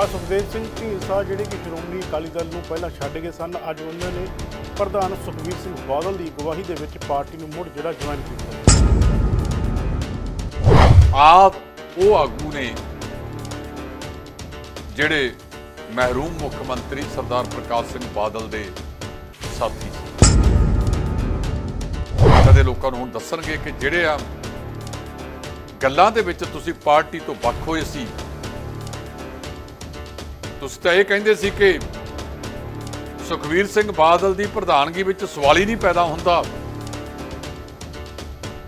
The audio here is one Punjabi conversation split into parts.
ਆ ਸੁਖਦੇਵ ਸਿੰਘ ਢੀਂਡਸਾ ਜਿਹੜੇ ਕਿ ਸ਼੍ਰੋਮਣੀ ਅਕਾਲੀ ਦਲ ਨੂੰ ਪਹਿਲਾਂ ਛੱਡ ਗਏ ਸਨ, ਅੱਜ ਉਹਨਾਂ ਨੇ ਪ੍ਰਧਾਨ ਸੁਖਬੀਰ ਸਿੰਘ ਬਾਦਲ ਦੀ ਅਗਵਾਈ ਦੇ ਵਿੱਚ ਪਾਰਟੀ ਨੂੰ ਮੁੜ ਜਿਹੜਾ ਜੁਆਇਨ ਕੀਤਾ। ਆਪ ਉਹ ਆਗੂ ਨੇ ਜਿਹੜੇ ਮਹਿਰੂਮ ਮੁੱਖ ਮੰਤਰੀ ਸਰਦਾਰ ਪ੍ਰਕਾਸ਼ ਸਿੰਘ ਬਾਦਲ ਦੇ ਸਾਥੀ ਸੀ। ਕਦੇ ਲੋਕਾਂ ਨੂੰ ਹੁਣ ਦੱਸਣਗੇ ਕਿ ਜਿਹੜੇ ਆ ਗੱਲਾਂ ਦੇ ਵਿੱਚ ਤੁਸੀਂ ਪਾਰਟੀ ਤੋਂ ਵੱਖ ਹੋਏ ਸੀ ਤੁਸੀਂ ਤਾਂ ਇਹ ਕਹਿੰਦੇ ਸੀ ਕਿ ਸੁਖਵੀਰ ਸਿੰਘ ਬਾਦਲ ਦੀ ਪ੍ਰਧਾਨਗੀ ਵਿੱਚ ਸਵਾਲ ਹੀ ਨਹੀਂ ਪੈਦਾ ਹੁੰਦਾ।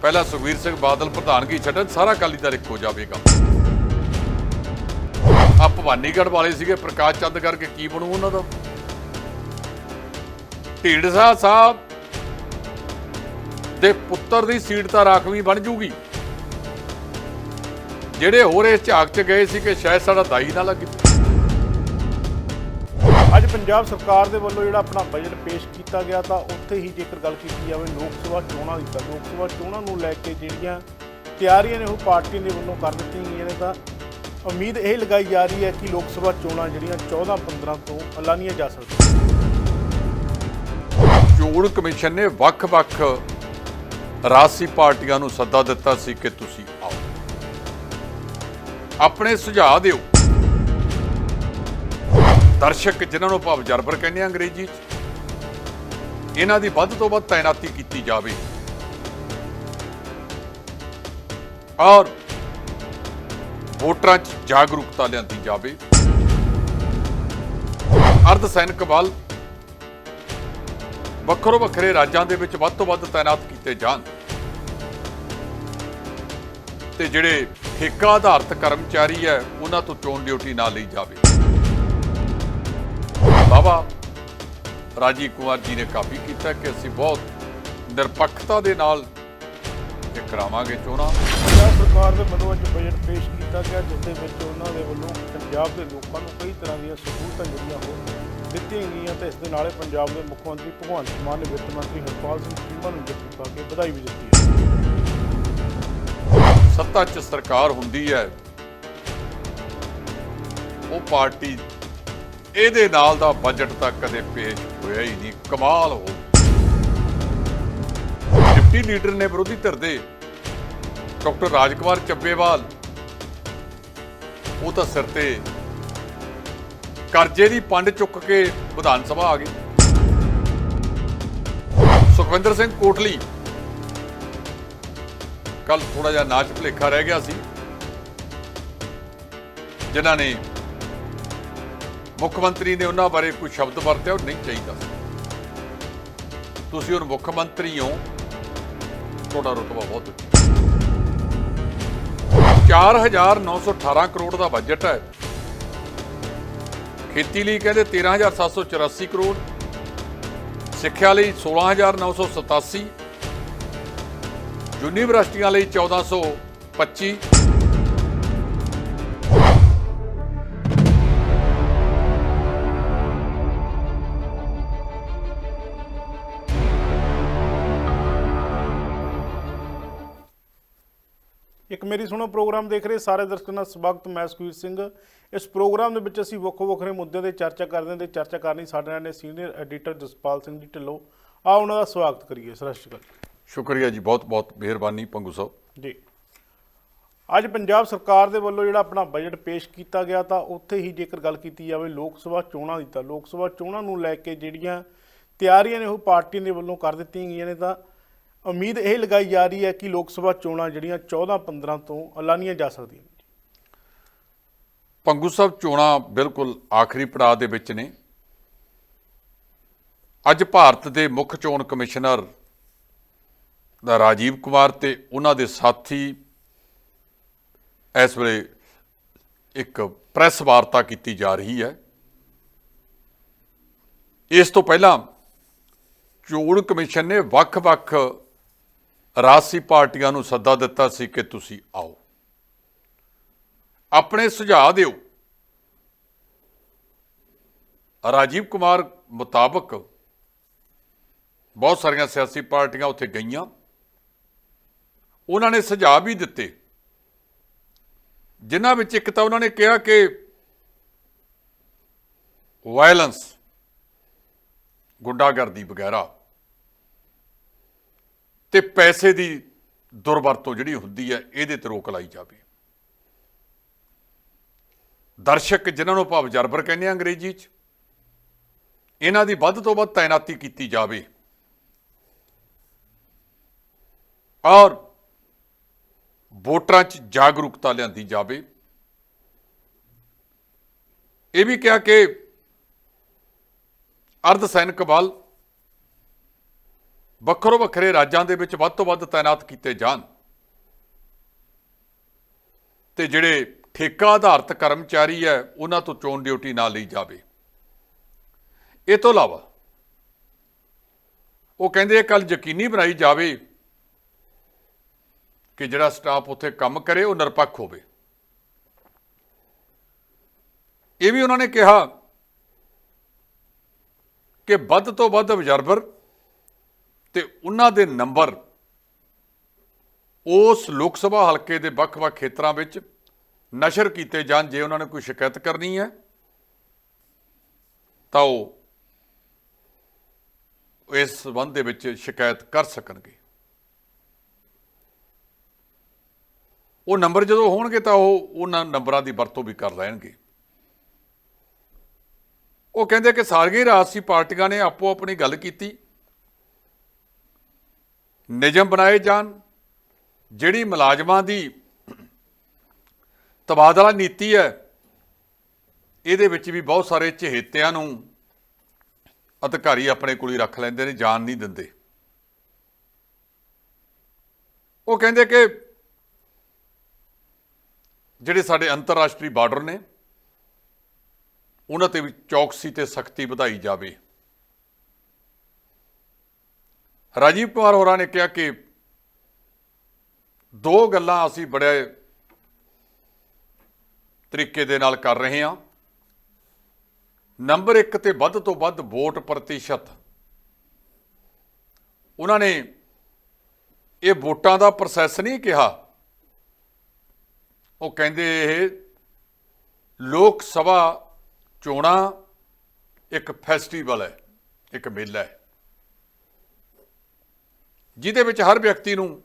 ਪਹਿਲਾਂ ਸੁਖਵੀਰ ਸਿੰਘ ਬਾਦਲ ਪ੍ਰਧਾਨਗੀ ਛੱਡਣ, ਸਾਰਾ ਅਕਾਲੀ ਦਲ ਇੱਕ ਹੋ ਜਾਵੇਗਾ। ਆ ਭਵਾਨੀਗੜ੍ਹ ਵਾਲੇ ਸੀਗੇ, ਪ੍ਰਕਾਸ਼ ਚੰਦ ਕਰਕੇ ਕੀ ਬਣੂ ਉਹਨਾਂ ਦਾ? ਢੀਂਡਸਾ ਸਾਹਿਬ ਦੇ ਪੁੱਤਰ ਦੀ ਸੀਟ ਤਾਂ ਰਾਖਵੀਂ ਬਣ ਜੂਗੀ। ਜਿਹੜੇ ਹੋਰ ਇਸ ਝਾਕ 'ਚ ਗਏ ਸੀ ਕਿ ਸ਼ਾਇਦ ਸਾਡਾ ਦਾਈ ਨਾ ਲੱਗੇ। ਅੱਜ ਪੰਜਾਬ ਸਰਕਾਰ ਦੇ ਵੱਲੋਂ ਜਿਹੜਾ ਆਪਣਾ ਬਜਟ ਪੇਸ਼ ਕੀਤਾ ਗਿਆ ਤਾਂ ਉੱਥੇ ਹੀ ਜੇਕਰ ਗੱਲ ਕੀਤੀ ਜਾਵੇ ਲੋਕ ਸਭਾ ਚੋਣਾਂ ਦੀ ਤਾਂ ਲੋਕ ਸਭਾ ਚੋਣਾਂ ਨੂੰ ਲੈ ਕੇ ਜਿਹੜੀਆਂ ਤਿਆਰੀਆਂ ਨੇ ਉਹ ਪਾਰਟੀ ਦੇ ਵੱਲੋਂ ਕਰ ਦਿੱਤੀਆਂ ਗਈਆਂ ਨੇ ਤਾਂ ਉਮੀਦ ਇਹ ਲਗਾਈ ਜਾ ਰਹੀ ਹੈ ਕਿ ਲੋਕ ਸਭਾ ਚੋਣਾਂ ਜਿਹੜੀਆਂ 14 15 ਤੋਂ ਐਲਾਨੀਆਂ ਜਾ ਸਕਦੀਆਂ ਚੋਣ ਕਮਿਸ਼ਨ ਨੇ ਵੱਖ-ਵੱਖ ਰਾਜਸੀ ਪਾਰਟੀਆਂ ਨੂੰ ਸੱਦਾ ਦਿੱਤਾ ਸੀ ਕਿ ਤੁਸੀਂ ਆਓ। ਆਪਣੇ ਸੁਝਾਅ ਦਿਓ। ਦਰਸ਼ਕ ਜਿਨ੍ਹਾਂ ਨੂੰ ਭਾਵ ਜਰਬਰ ਕਹਿੰਦੇ ਆ ਅੰਗਰੇਜ਼ੀ 'ਚ, ਇਹਨਾਂ ਦੀ ਵੱਧ ਤੋਂ ਵੱਧ ਤਾਇਨਾਤੀ ਕੀਤੀ ਜਾਵੇ। ਔਰ ਵੋਟਰਾਂ 'ਚ ਜਾਗਰੂਕਤਾ ਲਿਆਂਦੀ ਜਾਵੇ। ਅਰਧ ਸੈਨਿਕ ਬਲ ਵੱਖਰੋ ਵੱਖਰੇ ਰਾਜਾਂ ਦੇ ਵਿੱਚ ਵੱਧ ਤੋਂ ਵੱਧ ਤਾਇਨਾਤ ਕੀਤੇ ਜਾਣ। ਤੇ ਜਿਹੜੇ ਠੇਕਾ ਆਧਾਰਿਤ ਕਰਮਚਾਰੀ ਹੈ, ਉਹਨਾਂ ਤੋਂ ਚੋਣ ਡਿਊਟੀ ਨਾ ਲਈ ਜਾਵੇ। ਬਾਬਾ ਰਾਜੀਵ ਕੁਮਾਰ ਜੀ ਨੇ ਕਾਫੀ ਕੀਤਾ ਕਿ ਅਸੀਂ ਬਹੁਤ ਨਿਰਪੱਖਤਾ ਦੇ ਨਾਲ ਇਹ ਕਰਾਵਾਂਗੇ ਚੋਣਾਂ। ਪੰਜਾਬ ਸਰਕਾਰ ਦੇ ਵੱਲੋਂ ਅੱਜ ਬਜਟ ਪੇਸ਼ ਕੀਤਾ ਗਿਆ ਜਿਸ ਦੇ ਵਿੱਚ ਉਹਨਾਂ ਦੇ ਵੱਲੋਂ ਪੰਜਾਬ ਦੇ ਲੋਕਾਂ ਨੂੰ ਕਈ ਤਰ੍ਹਾਂ ਦੀਆਂ ਸਹੂਲਤਾਂ ਜਿਹੜੀਆਂ ਉਹ ਦਿੱਤੀਆਂ ਗਈਆਂ ਤੇ ਇਸ ਦੇ ਨਾਲੇ ਪੰਜਾਬ ਦੇ ਮੁੱਖ ਮੰਤਰੀ ਭਗਵੰਤ ਮਾਨ ਨੇ ਵਿੱਤ ਮੰਤਰੀ ਹਰਪਾਲ ਸਿੰਘ ਚੀਮਾ ਨੂੰ ਜੱਫੀ ਪਾ ਕੇ ਵਧਾਈ ਵੀ ਦਿੱਤੀ ਹੈ। ਸੱਤਾ 'ਚ ਸਰਕਾਰ ਹੁੰਦੀ ਹੈ ਉਹ ਪਾਰਟੀ ਇਹਦੇ ਨਾਲ ਦਾ ਬਜਟ ਤਾਂ ਕਦੇ ਪੇਸ਼ ਹੋਇਆ ਹੀ ਨਹੀਂ। ਕਮਾਲ ਹੋ। ਡਿਪਟੀ ਲੀਡਰ ਨੇ ਵਿਰੋਧੀ ਧਿਰ ਦੇ ਡਾਕਟਰ ਰਾਜਕੁਮਾਰ ਚੱਬੇਵਾਲ ਉਹ ਤਾਂ ਸਿਰ ਤੇ ਕਰਜ਼ੇ ਦੀ ਪੰਡ ਚੁੱਕ ਕੇ ਵਿਧਾਨ ਸਭਾ ਆ ਗਏ ਸੁਖਵਿੰਦਰ ਸਿੰਘ ਕੋਟਲੀ ਕੱਲ ਥੋੜਾ ਜਿਹਾ ਨਾਚ ਭੁਲੇਖਾ ਰਹਿ ਗਿਆ ਸੀ, ਜਿਨ੍ਹਾਂ ਨੇ ਮੁੱਖ ਮੰਤਰੀ ਨੇ ਉਹਨਾਂ ਬਾਰੇ ਕੋਈ ਸ਼ਬਦ ਵਰਤਿਆ ਉਹ ਨਹੀਂ ਚਾਹੀਦਾ? ਤੁਸੀਂ ਹੁਣ ਮੁੱਖ ਮੰਤਰੀ ਹੋ। ਤੁਹਾਡਾ ਰੁਤਬਾ ਬਹੁਤ ਉੱਚਾ 4918 ਕਰੋੜ ਦਾ ਬਜਟ ਹੈ। ਖੇਤੀ ਲਈ ਕਹਿੰਦੇ 13784 ਕਰੋੜ। ਸਿੱਖਿਆ ਲਈ 16987 ਯੂਨੀਵਰਸਿਟੀਆਂ ਲਈ 1425 ਇੱਕ ਮੇਰੀ ਸੁਣੋ ਪ੍ਰੋਗਰਾਮ ਦੇਖ ਰਹੇ ਸਾਰੇ ਦਰਸ਼ਕਾਂ ਦਾ ਸਵਾਗਤ ਮੈਂ ਸੁਖਵੀਰ ਸਿੰਘ। ਇਸ ਪ੍ਰੋਗਰਾਮ ਦੇ ਵਿੱਚ ਅਸੀਂ ਵੱਖੋ ਵੱਖਰੇ ਮੁੱਦਿਆਂ ਤੇ ਚਰਚਾ ਕਰਦੇ ਹਾਂ ਤੇ ਚਰਚਾ ਕਰਨੀ ਸਾਡੇ ਨਾਲ ਨੇ ਸੀਨੀਅਰ ਐਡੀਟਰ ਜਸਪਾਲ ਸਿੰਘ ਜੀ ਢਿੱਲੋਂ। ਆ ਉਹਨਾਂ ਦਾ ਸਵਾਗਤ ਕਰੀਏ ਸਤਿ ਸ਼੍ਰੀ ਅਕਾਲ। ਸ਼ੁਕਰੀਆ ਜੀ ਬਹੁਤ ਬਹੁਤ ਮਿਹਰਬਾਨੀ ਪੰਗੂ ਸਾਹਿਬ। ਜੀ। ਅੱਜ ਪੰਜਾਬ ਸਰਕਾਰ ਦੇ ਵੱਲੋਂ ਜਿਹੜਾ ਆਪਣਾ ਬਜਟ ਪੇਸ਼ ਕੀਤਾ ਗਿਆ ਤਾਂ ਉੱਥੇ ਹੀ ਜੇਕਰ ਗੱਲ ਕੀਤੀ ਜਾਵੇ ਲੋਕ ਸਭਾ ਚੋਣਾਂ ਦੀ ਤਾਂ ਲੋਕ ਸਭਾ ਚੋਣਾਂ ਨੂੰ ਲੈ ਕੇ ਜਿਹੜੀਆਂ ਤਿਆਰੀਆਂ ਨੇ ਉਹ ਪਾਰਟੀ ਦੇ ਵੱਲੋਂ ਕਰ ਦਿੱਤੀਆਂ ਗਈਆਂ ਨੇ ਤਾਂ ਉਮੀਦ ਇਹ ਲਗਾਈ ਜਾ ਰਹੀ ਹੈ ਕਿ ਲੋਕ ਸਭਾ ਚੋਣਾਂ ਜਿਹੜੀਆਂ 14 15 ਤੋਂ ਐਲਾਨੀਆਂ ਜਾ ਸਕਦੀਆਂ ਪੰਗੂ ਸਾਹਿਬ, ਚੋਣਾਂ ਬਿਲਕੁਲ ਆਖਰੀ ਪੜਾਅ ਦੇ ਵਿੱਚ ਨੇ। ਅੱਜ ਭਾਰਤ ਦੇ ਮੁੱਖ ਚੋਣ ਕਮਿਸ਼ਨਰ ਦਾ ਰਾਜੀਵ ਕੁਮਾਰ ਤੇ ਉਹਨਾਂ ਦੇ ਸਾਥੀ ਇਸ ਵੇਲੇ ਇੱਕ ਪ੍ਰੈਸ ਵਾਰਤਾ ਕੀਤੀ ਜਾ ਰਹੀ ਹੈ। ਇਸ ਤੋਂ ਪਹਿਲਾਂ ਚੋਣ ਕਮਿਸ਼ਨ ਨੇ ਵੱਖ-ਵੱਖ ਰਾਜਸੀ ਪਾਰਟੀਆਂ ਨੂੰ ਸੱਦਾ ਦਿੱਤਾ ਸੀ ਕਿ ਤੁਸੀਂ ਆਓ। ਆਪਣੇ ਸੁਝਾਅ ਦਿਓ। ਰਾਜੀਵ ਕੁਮਾਰ ਮੁਤਾਬਕ ਬਹੁਤ ਸਾਰੀਆਂ ਸਿਆਸੀ ਪਾਰਟੀਆਂ ਉੱਥੇ ਗਈਆਂ। ਉਹਨਾਂ ਨੇ ਸੁਝਾਅ ਵੀ ਦਿੱਤੇ। ਜਿਨ੍ਹਾਂ ਵਿੱਚ ਇੱਕ ਤਾਂ ਉਹਨਾਂ ਨੇ ਕਿਹਾ ਕਿ ਵਾਇਲੈਂਸ ਗੁੰਡਾਗਰਦੀ ਵਗੈਰਾ ਤੇ ਪੈਸੇ ਦੀ ਦੁਰਵਰਤੋਂ ਜਿਹੜੀ ਹੁੰਦੀ ਹੈ, ਇਹਦੇ ਤੇ ਰੋਕ ਲਾਈ ਜਾਵੇ। ਦਰਸ਼ਕ ਜਿਨ੍ਹਾਂ ਨੂੰ ਆਪਾਂ ਅਬਜ਼ਰਵਰ ਕਹਿੰਦੇ ਆ ਅੰਗਰੇਜ਼ੀ 'ਚ, ਇਹਨਾਂ ਦੀ ਵੱਧ ਤੋਂ ਵੱਧ ਤਾਇਨਾਤੀ ਕੀਤੀ ਜਾਵੇ। ਔਰ ਵੋਟਰਾਂ 'ਚ ਜਾਗਰੂਕਤਾ ਲਿਆਂਦੀ ਜਾਵੇ। ਇਹ ਵੀ ਕਿਹਾ ਕਿ ਅਰਧ ਸੈਨਿਕ ਬਲ ਵੱਖਰੋ ਵੱਖਰੇ ਰਾਜਾਂ ਦੇ ਵਿੱਚ ਵੱਧ ਤੋਂ ਵੱਧ ਤਾਇਨਾਤ ਕੀਤੇ ਜਾਣ। ਤੇ ਜਿਹੜੇ ਠੇਕਾ ਆਧਾਰਿਤ ਕਰਮਚਾਰੀ ਹੈ, ਉਹਨਾਂ ਤੋਂ ਚੋਣ ਡਿਊਟੀ ਨਾ ਲਈ ਜਾਵੇ। ਇਹ ਤੋਂ ਇਲਾਵਾ ਉਹ ਕਹਿੰਦੇ ਇਹ ਕੱਲ ਯਕੀਨੀ ਬਣਾਈ ਜਾਵੇ ਕਿ ਜਿਹੜਾ ਸਟਾਫ ਉੱਥੇ ਕੰਮ ਕਰੇ, ਉਹ ਨਿਰਪੱਖ ਹੋਵੇ। ਇਹ ਵੀ ਉਹਨਾਂ ਨੇ ਕਿਹਾ ਕਿ ਵੱਧ ਤੋਂ ਵੱਧ ਅਬਜ਼ਰਵਰ ਤੇ ਉਹਨਾਂ ਦੇ ਨੰਬਰ ਉਸ ਲੋਕ ਸਭਾ ਹਲਕੇ ਦੇ ਵੱਖ-ਵੱਖ ਖੇਤਰਾਂ ਵਿੱਚ ਨਸ਼ਰ ਕੀਤੇ ਜਾਣ, ਜੇ ਉਹਨਾਂ ਨੇ ਕੋਈ ਸ਼ਿਕਾਇਤ ਕਰਨੀ ਹੈ, ਤਾਂ ਉਹ ਇਸ ਸੰਬੰਧ ਦੇ ਵਿੱਚ ਸ਼ਿਕਾਇਤ ਕਰ ਸਕਣਗੇ। ਉਹ ਨੰਬਰ ਜਦੋਂ ਹੋਣਗੇ ਤਾਂ ਉਹ ਉਹਨਾਂ ਨੰਬਰਾਂ ਦੀ ਵਰਤੋਂ ਵੀ ਕਰ ਲੈਣਗੇ। ਉਹ ਕਹਿੰਦੇ ਕਿ ਸਾਰੀਆਂ ਹੀ ਰਾਜਸੀ ਪਾਰਟੀਆਂ ਨੇ ਆਪੋ ਆਪਣੀ ਗੱਲ ਕੀਤੀ। ਨਿਯਮ ਬਣਾਏ ਜਾਣ, ਜਿਹੜੀ ਮੁਲਾਜ਼ਮਾਂ ਦੀ ਤਬਾਦਲਾ ਨੀਤੀ ਹੈ, ਇਹਦੇ ਵਿੱਚ ਵੀ ਬਹੁਤ ਸਾਰੇ ਚਹੇਤਿਆਂ ਨੂੰ ਅਧਿਕਾਰੀ ਆਪਣੇ ਕੋਲ ਹੀ ਰੱਖ ਲੈਂਦੇ ਨੇ, ਜਾਣ ਨਹੀਂ ਦਿੰਦੇ। ਉਹ ਕਹਿੰਦੇ ਕਿ ਜਿਹੜੇ ਸਾਡੇ ਅੰਤਰਰਾਸ਼ਟਰੀ ਬਾਰਡਰ ਨੇ, ਉਹਨਾਂ ਤੇ ਵੀ ਚੌਕਸੀ ਤੇ ਸਖਤੀ ਵਧਾਈ ਜਾਵੇ। ਰਾਜੀਵ ਕੁਮਾਰ ਹੋਰਾਂ ਨੇ ਕਿਹਾ ਕਿ ਦੋ ਗੱਲਾਂ ਅਸੀਂ ਬੜੇ ਤਰੀਕੇ ਦੇ ਨਾਲ ਕਰ ਰਹੇ ਹਾਂ। ਨੰਬਰ 1 ਤੇ ਵੱਧ ਤੋਂ ਵੱਧ ਵੋਟ ਪ੍ਰਤੀਸ਼ਤ। ਉਹਨਾਂ ਨੇ ਇਹ ਵੋਟਾਂ ਦਾ ਪ੍ਰੋਸੈਸ ਨਹੀਂ ਕਿਹਾ। ਉਹ ਕਹਿੰਦੇ ਇਹ ਲੋਕ ਸਭਾ ਚੋਣਾਂ ਇੱਕ ਫੈਸਟੀਵਲ ਹੈ, ਇੱਕ ਮੇਲਾ ਹੈ। ਜਿਹਦੇ ਵਿੱਚ ਹਰ ਵਿਅਕਤੀ ਨੂੰ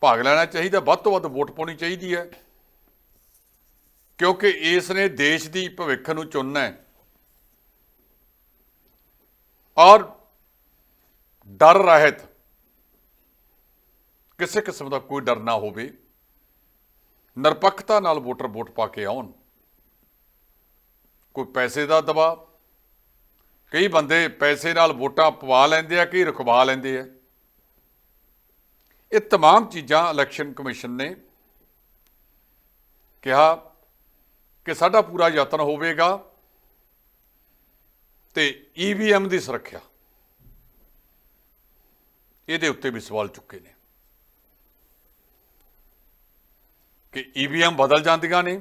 ਭਾਗ ਲੈਣਾ ਚਾਹੀਦਾ, ਵੱਧ ਤੋਂ ਵੱਧ ਵੋਟ ਪਾਉਣੀ ਚਾਹੀਦੀ ਹੈ। ਕਿਉਂਕਿ ਇਸ ਨੇ ਦੇਸ਼ ਦੀ ਭਵਿੱਖ ਨੂੰ ਚੁਣਨਾ ਹੈ। ਔਰ ਡਰ ਰਹਿਤ ਕਿਸੇ ਕਿਸਮ ਦਾ ਕੋਈ ਡਰ ਨਾ ਹੋਵੇ, ਨਿਰਪੱਖਤਾ ਨਾਲ ਵੋਟਰ ਵੋਟ ਪਾ ਕੇ ਆਉਣ। ਕੋਈ ਪੈਸੇ ਦਾ ਦਬਾਅ ਕਈ ਬੰਦੇ ਪੈਸੇ ਨਾਲ ਵੋਟਾਂ ਪਵਾ ਲੈਂਦੇ ਆ ਕਈ ਰਖਵਾ ਲੈਂਦੇ ਆ ਇਹ तमाम ਚੀਜ਼ਾਂ ਇਲੈਕਸ਼ਨ ਕਮਿਸ਼ਨ ਨੇ ਕਿਹਾ ਕਿ ਸਾਡਾ ਪੂਰਾ ਯਤਨ ਹੋਵੇਗਾ ਤੇ ਈਵੀਐਮ ਦੀ ਸੁਰੱਖਿਆ ਇਹਦੇ ਉੱਤੇ ਵੀ ਸਵਾਲ ਚੁੱਕੇ ਨੇ ਕਿ ਈਵੀਐਮ ਬਦਲ ਜਾਂਦੀਆਂ ਨੇ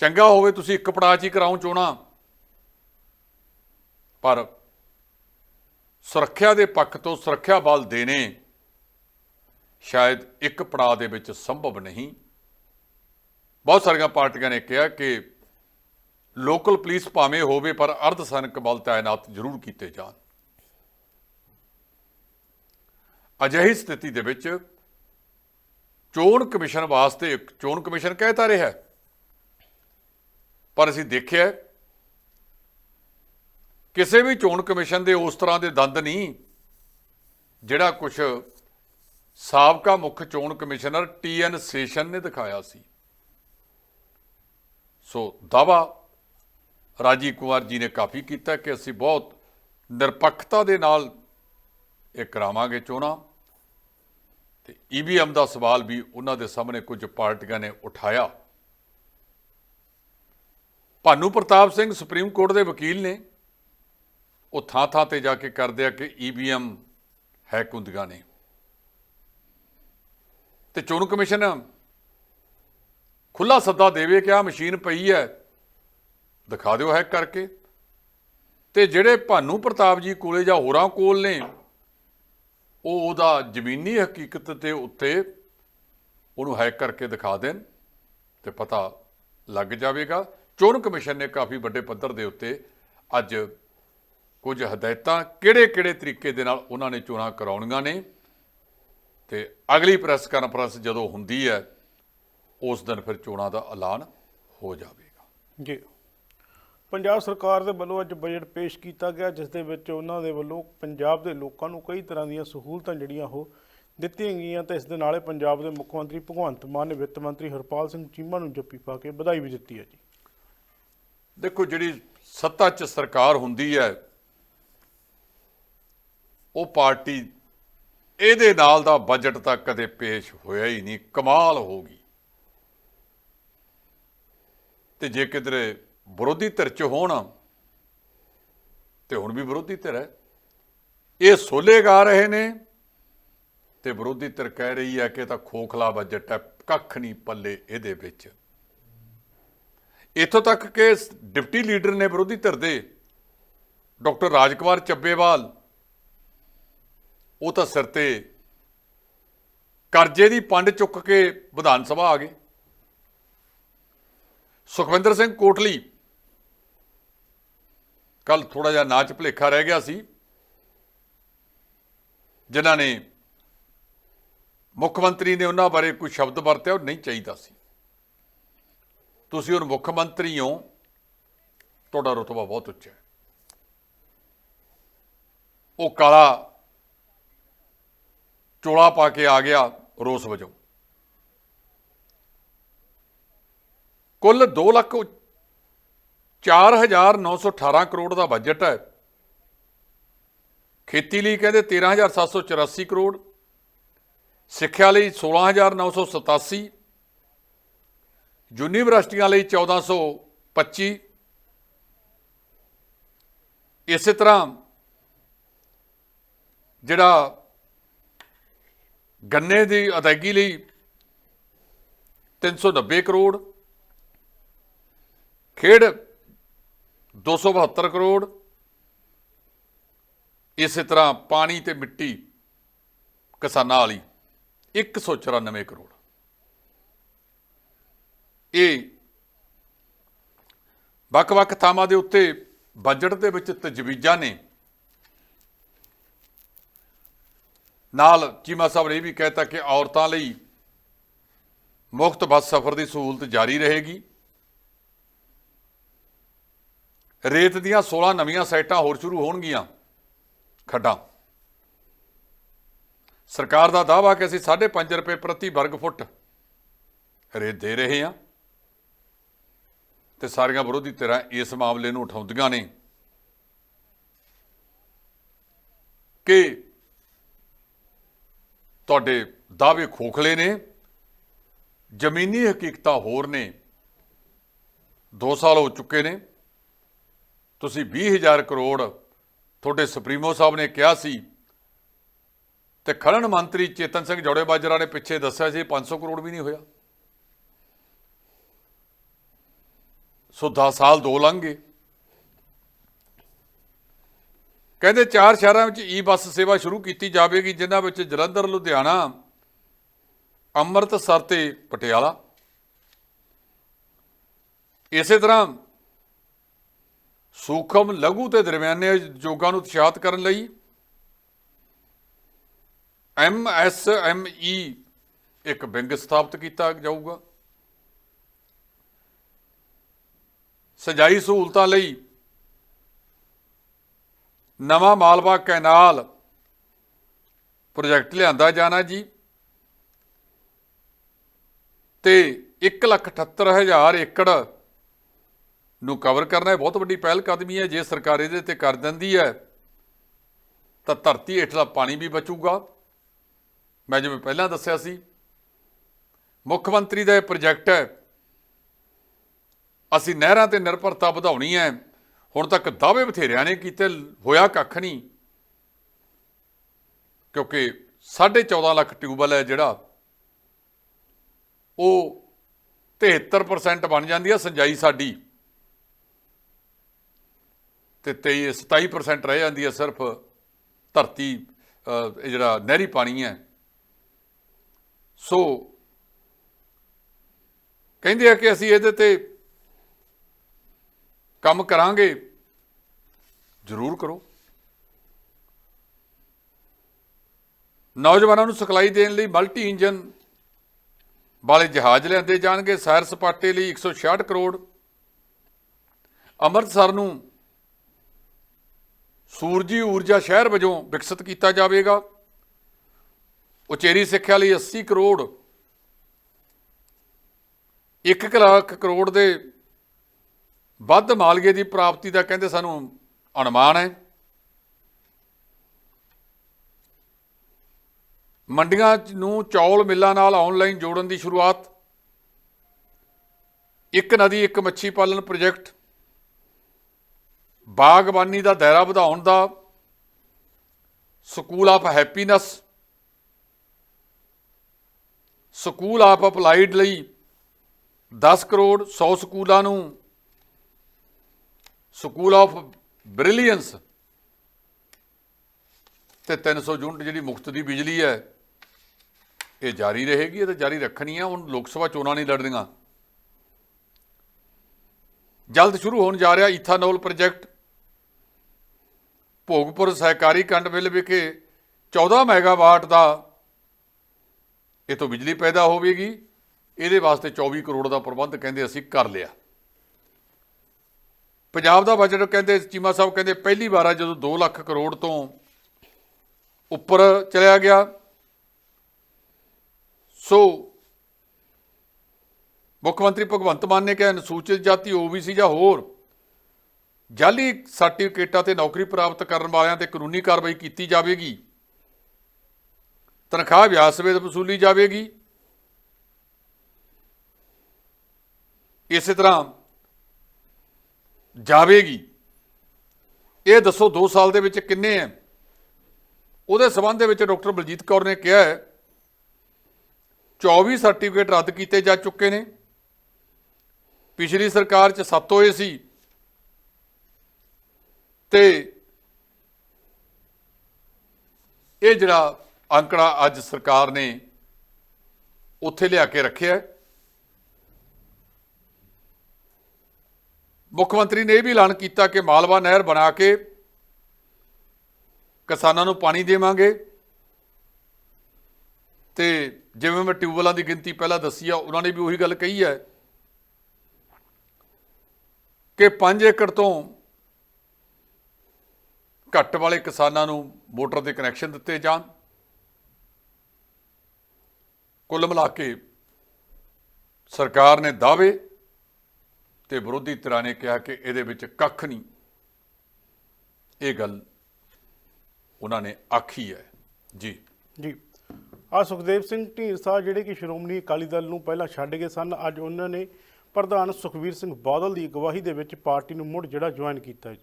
ਚੰਗਾ ਹੋਵੇ ਤੁਸੀਂ ਇੱਕ ਪੜਾਅ 'ਚ ਹੀ ਕਰਾਉਂ ਚੋਣਾ ਪਰ ਸੁਰੱਖਿਆ ਦੇ ਪੱਖ ਤੋਂ ਸੁਰੱਖਿਆ ਬਲ ਦੇਣੇ ਸ਼ਾਇਦ ਇੱਕ ਪੜਾਅ ਦੇ ਵਿੱਚ ਸੰਭਵ ਨਹੀਂ। ਬਹੁਤ ਸਾਰੀਆਂ ਪਾਰਟੀਆਂ ਨੇ ਕਿਹਾ ਕਿ ਲੋਕਲ ਪੁਲਿਸ ਭਾਵੇਂ ਹੋਵੇ, ਪਰ ਅਰਧ ਸੈਨਿਕ ਬਲ ਤਾਇਨਾਤ ਜ਼ਰੂਰ ਕੀਤੇ ਜਾਣ। ਅਜਿਹੀ ਸਥਿਤੀ ਦੇ ਵਿੱਚ ਚੋਣ ਕਮਿਸ਼ਨ ਵਾਸਤੇ ਚੋਣ ਕਮਿਸ਼ਨ ਕਹਿਤਾ ਰਿਹਾ ਪਰ ਅਸੀਂ ਦੇਖਿਆ ਕਿਸੇ ਵੀ ਚੋਣ ਕਮਿਸ਼ਨ ਦੇ ਉਸ ਤਰ੍ਹਾਂ ਦੇ ਦੰਦ ਨਹੀਂ, ਜਿਹੜਾ ਕੁਝ ਸਾਬਕਾ ਮੁੱਖ ਚੋਣ ਕਮਿਸ਼ਨਰ ਟੀ ਐਨ ਸੇਸ਼ਨ ਨੇ ਦਿਖਾਇਆ ਸੀ। ਸੋ ਦਾਵਾ ਰਾਜੀ ਕੁਮਾਰ ਜੀ ਨੇ ਕਾਫੀ ਕੀਤਾ ਕਿ ਅਸੀਂ ਬਹੁਤ ਨਿਰਪੱਖਤਾ ਦੇ ਨਾਲ ਇਹ ਕਰਾਵਾਂਗੇ ਚੋਣਾਂ। ਤੇ ਈਵੀਐਮ ਦਾ ਸਵਾਲ ਵੀ ਉਹਨਾਂ ਦੇ ਸਾਹਮਣੇ ਕੁਝ ਪਾਰਟੀਆਂ ਨੇ ਉਠਾਇਆ। ਭਾਨੂ ਪ੍ਰਤਾਪ ਸਿੰਘ ਸੁਪਰੀਮ ਕੋਰਟ ਦੇ ਵਕੀਲ ਨੇ ਉਹ ਥਾਂ ਥਾਂ ਤੇ ਜਾ ਕੇ ਕਰਦੇ ਆ ਕਿ ਈਵੀਐਮ ਹੈਕ ਹੁੰਦੀਆਂ ਨੇ ਤੇ ਚੋਣ ਕਮਿਸ਼ਨ ਖੁੱਲਾ ਸੱਦਾ ਦੇਵੇ ਕਿ ਆ ਮਸ਼ੀਨ ਪਈ ਹੈ, ਦਿਖਾ ਦਿਓ ਹੈਕ ਕਰਕੇ। ਤੇ ਜਿਹੜੇ ਭਾਨੂ ਪ੍ਰਤਾਪ ਜੀ ਕੋਲੇ ਜਾਂ ਹੋਰਾਂ ਕੋਲ ਨੇ, ਉਹ ਉਹਦਾ ਜ਼ਮੀਨੀ ਹਕੀਕਤ ਤੇ ਉੱਤੇ ਉਹਨੂੰ ਹੈਕ ਕਰਕੇ ਦਿਖਾ ਦੇਣ ਤੇ ਪਤਾ ਲੱਗ ਜਾਵੇਗਾ। ਚੋਣ ਕਮਿਸ਼ਨ ਨੇ ਕਾਫੀ ਵੱਡੇ ਪੱਧਰ ਦੇ ਉੱਤੇ ਅੱਜ ਕੁਝ ਹਦਾਇਤਾਂ ਕਿਹੜੇ-ਕਿਹੜੇ ਤਰੀਕੇ ਦੇ ਨਾਲ ਉਹਨਾਂ ਨੇ ਚੋਣਾਂ ਕਰਾਉਣੀਆਂ ਨੇ ਤੇ ਅਗਲੀ ਪ੍ਰੈਸ ਕਾਨਫਰੰਸ ਜਦੋਂ ਹੁੰਦੀ ਹੈ ਉਸ ਦਿਨ ਫਿਰ ਚੋਣਾਂ ਦਾ ਐਲਾਨ ਹੋ ਜਾਵੇਗਾ। ਜੀ। ਪੰਜਾਬ ਸਰਕਾਰ ਦੇ ਵੱਲੋਂ ਅੱਜ ਬਜਟ ਪੇਸ਼ ਕੀਤਾ ਗਿਆ ਜਿਸ ਦੇ ਵਿੱਚ ਉਹਨਾਂ ਦੇ ਵੱਲੋਂ ਪੰਜਾਬ ਦੇ ਲੋਕਾਂ ਨੂੰ ਕਈ ਤਰ੍ਹਾਂ ਦੀਆਂ ਸਹੂਲਤਾਂ ਜਿਹੜੀਆਂ ਉਹ ਦਿੱਤੀਆਂ ਗਈਆਂ ਤੇ ਇਸ ਦੇ ਨਾਲੇ ਪੰਜਾਬ ਦੇ ਮੁੱਖ ਮੰਤਰੀ ਭਗਵੰਤ ਮਾਨ ਨੇ ਵਿੱਤ ਮੰਤਰੀ ਹਰਪਾਲ ਸਿੰਘ ਚੀਮਾ ਨੂੰ ਜੱਫੀ ਪਾ ਕੇ ਵਧਾਈ ਵੀ ਦਿੱਤੀ ਹੈ ਜੀ। ਦੇਖੋ ਜਿਹੜੀ ਸੱਤਾ 'ਚ ਸਰਕਾਰ ਹੁੰਦੀ ਹੈ ਉਹ ਪਾਰਟੀ ਇਹਦੇ ਨਾਲ ਦਾ ਬਜਟ ਤਾਂ ਕਦੇ ਪੇਸ਼ ਹੋਇਆ ਹੀ ਨਹੀਂ, ਕਮਾਲ ਹੋ ਗਈ। ਤੇ ਜੇ ਕਿਧਰੇ ਵਿਰੋਧੀ ਧਿਰ 'ਚ ਹੋਣ, ਤੇ ਹੁਣ ਵੀ ਵਿਰੋਧੀ ਧਿਰ ਹੈ। ਇਹ ਸੋਲੇ ਗਾ ਰਹੇ ਨੇ ਤੇ ਵਿਰੋਧੀ ਧਿਰ ਕਹਿ ਰਹੀ ਹੈ ਕਿ ਇਹ ਤਾਂ ਖੋਖਲਾ ਬਜਟ ਹੈ, ਕੱਖ ਨਹੀਂ ਪੱਲੇ ਇਹਦੇ ਵਿੱਚ। ਇੱਥੋਂ ਤੱਕ ਕਿ ਡਿਪਟੀ ਲੀਡਰ ਨੇ ਵਿਰੋਧੀ ਧਿਰ ਦੇ, ਡਾਕਟਰ ਰਾਜਕੁਮਾਰ ਚੱਬੇਵਾਲ ਉਹ ਤਾਂ ਸਿਰ ਤੇ ਕਰਜ਼ੇ ਦੀ ਪੰਡ ਚੁੱਕ ਕੇ ਵਿਧਾਨ ਸਭਾ ਆ ਗਏ ਸੁਖਵਿੰਦਰ ਸਿੰਘ ਕੋਟਲੀ ਕੱਲ ਥੋੜਾ ਜਿਹਾ ਨਾਚ ਭਲੇਖਾ ਰਹਿ ਗਿਆ ਸੀ, ਜਿਨ੍ਹਾਂ ਨੇ ਮੁੱਖ ਮੰਤਰੀ ਨੇ ਉਹਨਾਂ ਬਾਰੇ ਕੋਈ ਸ਼ਬਦ ਵਰਤਿਆ, ਉਹ ਨਹੀਂ ਚਾਹੀਦਾ ਸੀ। ਤੁਸੀਂ ਹੁਣ ਮੁੱਖ ਮੰਤਰੀ ਹੋ, ਤੁਹਾਡਾ ਰੁਤਬਾ ਬਹੁਤ ਉੱਚਾ ਹੈ। ਉਹ ਕਾਲਾ ਚੋਲਾ ਪਾ ਕੇ ਆ ਗਿਆ ਰੋਸ ਵਜੋਂ। ਕੁੱਲ 2 ਲੱਖ 4918 ਕਰੋੜ ਦਾ ਬਜਟ ਹੈ। ਖੇਤੀ ਲਈ ਕਹਿੰਦੇ 13784 ਕਰੋੜ, ਸਿੱਖਿਆ ਲਈ 16987 ਯੂਨੀਵਰਸਿਟੀਆਂ ਲਈ 1425 ਇਸੇ ਤਰ੍ਹਾਂ ਜਿਹੜਾ ਗੰਨੇ ਦੀ ਅਦਾਇਗੀ ਲਈ 390 ਕਰੋੜ, ਖੇਡ 272 ਕਰੋੜ, ਇਸੇ ਤਰ੍ਹਾਂ ਪਾਣੀ ਤੇ ਮਿੱਟੀ ਕਿਸਾਨਾਂ ਵਾਲੀ 194 ਕਰੋੜ। ਇਹ ਵੱਖ-ਵੱਖ ਥਾਵਾਂ ਦੇ ਉੱਤੇ ਬਜਟ ਦੇ ਵਿੱਚ ਤਜਵੀਜ਼ਾਂ ਨੇ ਨਾਲ ਚੀਮਾ ਸਾਹਿਬ ਨੇ ਇਹ ਵੀ ਕਹਿਤਾ ਕਿ ਔਰਤਾਂ ਲਈ ਮੁਫਤ ਬੱਸ ਸਫ਼ਰ ਦੀ ਸਹੂਲਤ ਜਾਰੀ ਰਹੇਗੀ। ਰੇਤ ਦੀਆਂ 16 ਨਵੀਆਂ ਸਾਈਟਾਂ ਹੋਰ ਸ਼ੁਰੂ ਹੋਣਗੀਆਂ। ਖੱਡਾਂ। ਸਰਕਾਰ ਦਾ ਦਾਅਵਾ ਕਿ ਅਸੀਂ 5.5 ਰੁਪਏ ਪ੍ਰਤੀ ਵਰਗ ਫੁੱਟ ਰੇਤ ਦੇ ਰਹੇ ਹਾਂ। ਤੇ ਸਾਰੀਆਂ ਵਿਰੋਧੀ ਧਿਰਾਂ ਇਸ ਮਾਮਲੇ ਨੂੰ ਉਠਾਉਂਦੀਆਂ ਨੇ ਕਿ ਤੁਹਾਡੇ ਦਾਅਵੇ ਖੋਖਲੇ ਨੇ, ਜ਼ਮੀਨੀ ਹਕੀਕਤਾਂ ਹੋਰ ਨੇ 2 ਸਾਲ ਹੋ ਚੁੱਕੇ ਨੇ। ਤੁਸੀਂ 20000 ਕਰੋੜ ਤੁਹਾਡੇ ਸੁਪਰੀਮੋ ਸਾਹਿਬ ਨੇ ਕਿਹਾ ਸੀ ਤੇ ਖਣਨ ਮੰਤਰੀ ਚੇਤਨ ਸਿੰਘ ਜੋੜੇ ਬਾਜਰਾ ਨੇ ਪਿੱਛੇ ਦੱਸਿਆ ਸੀ 500 ਕਰੋੜ ਵੀ ਨਹੀਂ ਹੋਇਆ। ਸੋ 10 ਸਾਲ ਦੋ ਲੰਘ ਗਏ। ਕਹਿੰਦੇ ਚਾਰ ਸ਼ਹਿਰਾਂ ਵਿੱਚ ਈ ਬੱਸ ਸੇਵਾ ਸ਼ੁਰੂ ਕੀਤੀ ਜਾਵੇਗੀ, ਜਿਨ੍ਹਾਂ ਵਿੱਚ ਜਲੰਧਰ, ਲੁਧਿਆਣਾ, ਅੰਮ੍ਰਿਤਸਰ ਤੇ ਪਟਿਆਲਾ। ਇਸੇ ਤਰ੍ਹਾਂ ਸੂਖਮ ਲਘੂ ਤੇ ਦਰਮਿਆਨੇ ਉਦਯੋਗਾਂ ਨੂੰ ਉਤਸ਼ਾਹਿਤ ਕਰਨ ਲਈ ਐਮ ਐਸ ਐਮ ਈ ਇੱਕ ਵਿੰਗ ਸਥਾਪਿਤ ਕੀਤਾ ਜਾਊਗਾ। ਸਜਾਈ ਸਹੂਲਤਾਂ ਲਈ ਨਵਾਂ ਮਾਲਵਾ ਕੈਨਾਲ ਪ੍ਰੋਜੈਕਟ ਲਿਆਂਦਾ ਜਾਣਾ ਜੀ। ਤੇ 178000 ਏਕੜ ਨੂੰ ਕਵਰ ਕਰਨਾ ਇਹ ਬਹੁਤ ਵੱਡੀ ਪਹਿਲ ਕਦਮੀ ਹੈ। ਜੇ ਸਰਕਾਰ ਇਹਦੇ ਤੇ ਕਰ ਦਿੰਦੀ ਹੈ, ਤਾਂ ਧਰਤੀ ਹੇਠਲਾ ਪਾਣੀ ਵੀ ਬਚੂਗਾ। ਮੈਂ ਜਿਵੇਂ ਪਹਿਲਾਂ ਦੱਸਿਆ ਸੀ, ਮੁੱਖ ਮੰਤਰੀ ਦਾ ਇਹ ਪ੍ਰੋਜੈਕਟ ਹੈ, ਅਸੀਂ ਨਹਿਰਾਂ ਤੇ ਨਿਰਭਰਤਾ ਵਧਾਉਣੀ ਹੈ। ਹੁਣ ਤੱਕ ਦਾਅਵੇ ਬਥੇਰਿਆਂ ਨੇ ਕੀਤੇ, ਹੋਇਆ ਕੱਖ ਨਹੀਂ। ਕਿਉਂਕਿ 14.5 ਲੱਖ ਟਿਊਬਲ ਹੈ ਜਿਹੜਾ, ਉਹ 73% ਬਣ ਜਾਂਦੀ ਹੈ ਸਿੰਜਾਈ ਸਾਡੀ। ਤੇ 23 27% ਰਹਿ ਜਾਂਦੀ ਹੈ ਸਿਰਫ ਧਰਤੀ ਇਹ ਜਿਹੜਾ ਨਹਿਰੀ ਪਾਣੀ ਹੈ। ਸੋ, ਕਹਿੰਦੇ ਆ ਕਿ ਅਸੀਂ ਇਹਦੇ ਤੇ ਕੰਮ ਕਰਾਂਗੇ, ਜ਼ਰੂਰ ਕਰੋ। ਨੌਜਵਾਨਾਂ ਨੂੰ ਸਿਖਲਾਈ ਦੇਣ ਲਈ ਮਲਟੀ ਇੰਜਨ ਵਾਲੇ ਜਹਾਜ਼ ਲਿਆਂਦੇ ਜਾਣਗੇ, ਸੈਰ ਸਪਾਟੇ ਲਈ 166 ਕਰੋੜ। ਅੰਮ੍ਰਿਤਸਰ ਨੂੰ ਸੂਰਜੀ ਊਰਜਾ ਸ਼ਹਿਰ ਵਜੋਂ ਵਿਕਸਿਤ ਕੀਤਾ ਜਾਵੇਗਾ। ਉਚੇਰੀ ਸਿੱਖਿਆ ਲਈ 80 ਕਰੋੜ। 1 ਲੱਖ ਕਰੋੜ ਦੇ ਵੱਧ ਮਾਲਗੇ ਦੀ ਪ੍ਰਾਪਤੀ ਦਾ ਕਹਿੰਦੇ ਸਾਨੂੰ ਅਨੁਮਾਨ ਹੈ। ਮੰਡੀਆਂ 'ਚ ਨੂੰ ਚੌਲ ਮਿੱਲਾਂ ਨਾਲ ਆਨਲਾਈਨ ਜੋੜਨ ਦੀ ਸ਼ੁਰੂਆਤ। ਇੱਕ ਨਦੀ, ਇੱਕ ਮੱਛੀ ਪਾਲਣ ਪ੍ਰੋਜੈਕਟ। ਬਾਗਬਾਨੀ ਦਾ ਦਾਇਰਾ ਵਧਾਉਣ ਦਾ। School of happiness. School of applied ਲਈ 10 ਕਰੋੜ 100 ਸਕੂਲਾਂ ਨੂੰ ਸਕੂਲ ਆਫ ਬ੍ਰਿਲੀਅੰਸ ਤੇ 300 ਯੂਨਿਟ ਜਿਹੜੀ ਮੁਫਤ ਦੀ ਬਿਜਲੀ ਹੈ, ਇਹ ਜਾਰੀ ਰਹੇਗੀ, ਇਹ ਤਾਂ ਜਾਰੀ ਰੱਖਣੀ ਆ, ਹੁਣ ਲੋਕ ਸਭਾ ਚੋਣਾਂ ਨਹੀਂ ਲੜਨੀਆਂ ਜਲਦ ਸ਼ੁਰੂ ਹੋਣ ਜਾ ਰਿਹਾ ਇਥਾਨੋਲ ਪ੍ਰੋਜੈਕਟ। ਭੋਗਪੁਰ ਸਹਿਕਾਰੀ ਕੰਡ ਮਿਲ ਵਿਖੇ 14 ਮੈਗਾਵਾਟ ਦਾ ਇਹ ਤੋਂ ਬਿਜਲੀ ਪੈਦਾ ਹੋਵੇਗੀ। ਇਹਦੇ ਵਾਸਤੇ 24 ਕਰੋੜ ਦਾ ਪ੍ਰਬੰਧ ਕਹਿੰਦੇ ਅਸੀਂ ਕਰ ਲਿਆ। ਪੰਜਾਬ ਦਾ ਬਜਟ ਕਹਿੰਦੇ, ਚੀਮਾ ਸਾਹਿਬ ਕਹਿੰਦੇ, ਪਹਿਲੀ ਵਾਰ ਆ ਜਦੋਂ 2 ਲੱਖ ਕਰੋੜ ਤੋਂ ਉੱਪਰ ਚਲਿਆ ਗਿਆ। ਸੋ ਮੁੱਖ ਮੰਤਰੀ ਭਗਵੰਤ ਮਾਨ ਨੇ ਕਿਹਾ, ਅਨੁਸੂਚਿਤ ਜਾਤੀ ਓਬੀਸੀ ਜਾਂ ਹੋਰ ਜਾਲੀ ਸਰਟੀਫਿਕੇਟਾਂ ਤੇ ਨੌਕਰੀ ਪ੍ਰਾਪਤ ਕਰਨ ਵਾਲਿਆਂ ਤੇ ਕਾਨੂੰਨੀ ਕਾਰਵਾਈ ਕੀਤੀ ਜਾਵੇਗੀ। ਤਨਖਾਹ ਵਿਆਜ ਸਵੇਤ ਵਸੂਲੀ ਜਾਵੇਗੀ। ਇਸੇ ਤਰ੍ਹਾਂ ਜਾਵੇਗੀ। ਇਹ ਦੱਸੋ 2 ਸਾਲ ਦੇ ਵਿੱਚ ਕਿੰਨੇ ਹੈ ਉਹਦੇ ਸਬੰਧ ਦੇ ਵਿੱਚ ਡਾਕਟਰ ਬਲਜੀਤ ਕੌਰ ਨੇ ਕਿਹਾ ਹੈ 24 ਸਰਟੀਫਿਕੇਟ ਰੱਦ ਕੀਤੇ ਜਾ ਚੁੱਕੇ ਨੇ। ਪਿਛਲੀ ਸਰਕਾਰ 'ਚ 7 ਹੋਏ ਸੀ। ਤੇ ਇਹ ਜਿਹੜਾ ਅੰਕੜਾ ਅੱਜ ਸਰਕਾਰ ਨੇ ਉੱਥੇ ਲਿਆ ਕੇ ਰੱਖਿਆ ਹੈ। ਮੁੱਖ ਮੰਤਰੀ ਨੇ ਇਹ ਵੀ ਐਲਾਨ ਕੀਤਾ ਕਿ ਮਾਲਵਾ ਨਹਿਰ ਬਣਾ ਕੇ ਕਿਸਾਨਾਂ ਨੂੰ ਪਾਣੀ ਦੇਵਾਂਗੇ। ਤੇ ਜਿਵੇਂ ਮੈਂ ਟਿਊਬਵੈਲਾਂ ਦੀ ਗਿਣਤੀ ਪਹਿਲਾਂ ਦੱਸੀ ਆ, ਉਹਨਾਂ ਨੇ ਵੀ ਉਹੀ ਗੱਲ ਕਹੀ ਹੈ ਕਿ 5 ਏਕੜ ਤੋਂ ਘੱਟ ਵਾਲੇ ਕਿਸਾਨਾਂ ਨੂੰ ਮੋਟਰ ਦੇ ਕਨੈਕਸ਼ਨ ਦਿੱਤੇ ਜਾਣ। ਕੁੱਲ ਮਿਲਾ ਕੇ ਸਰਕਾਰ ਨੇ ਦਾਅਵੇ ਤੇ ਵਿਰੋਧੀ ਧਿਰਾਂ ਨੇ ਕਿਹਾ ਕਿ ਇਹਦੇ ਵਿੱਚ ਕੱਖ ਨਹੀਂ। ਇਹ ਗੱਲ ਉਹਨਾਂ ਨੇ ਆਖੀ ਹੈ। ਜੀ। ਜੀ। ਆ ਸੁਖਦੇਵ ਸਿੰਘ ਢੀਂਡਸਾ ਜਿਹੜੇ ਕਿ ਸ਼੍ਰੋਮਣੀ ਅਕਾਲੀ ਦਲ ਨੂੰ ਪਹਿਲਾਂ ਛੱਡ ਗਏ ਸਨ ਅੱਜ ਉਹਨਾਂ ਨੇ ਪ੍ਰਧਾਨ ਸੁਖਵੀਰ ਸਿੰਘ ਬਾਦਲ ਦੀ ਅਗਵਾਈ ਦੇ ਵਿੱਚ ਪਾਰਟੀ ਨੂੰ ਮੁੜ ਜਿਹੜਾ ਜੁਆਇਨ ਕੀਤਾ ਜੀ।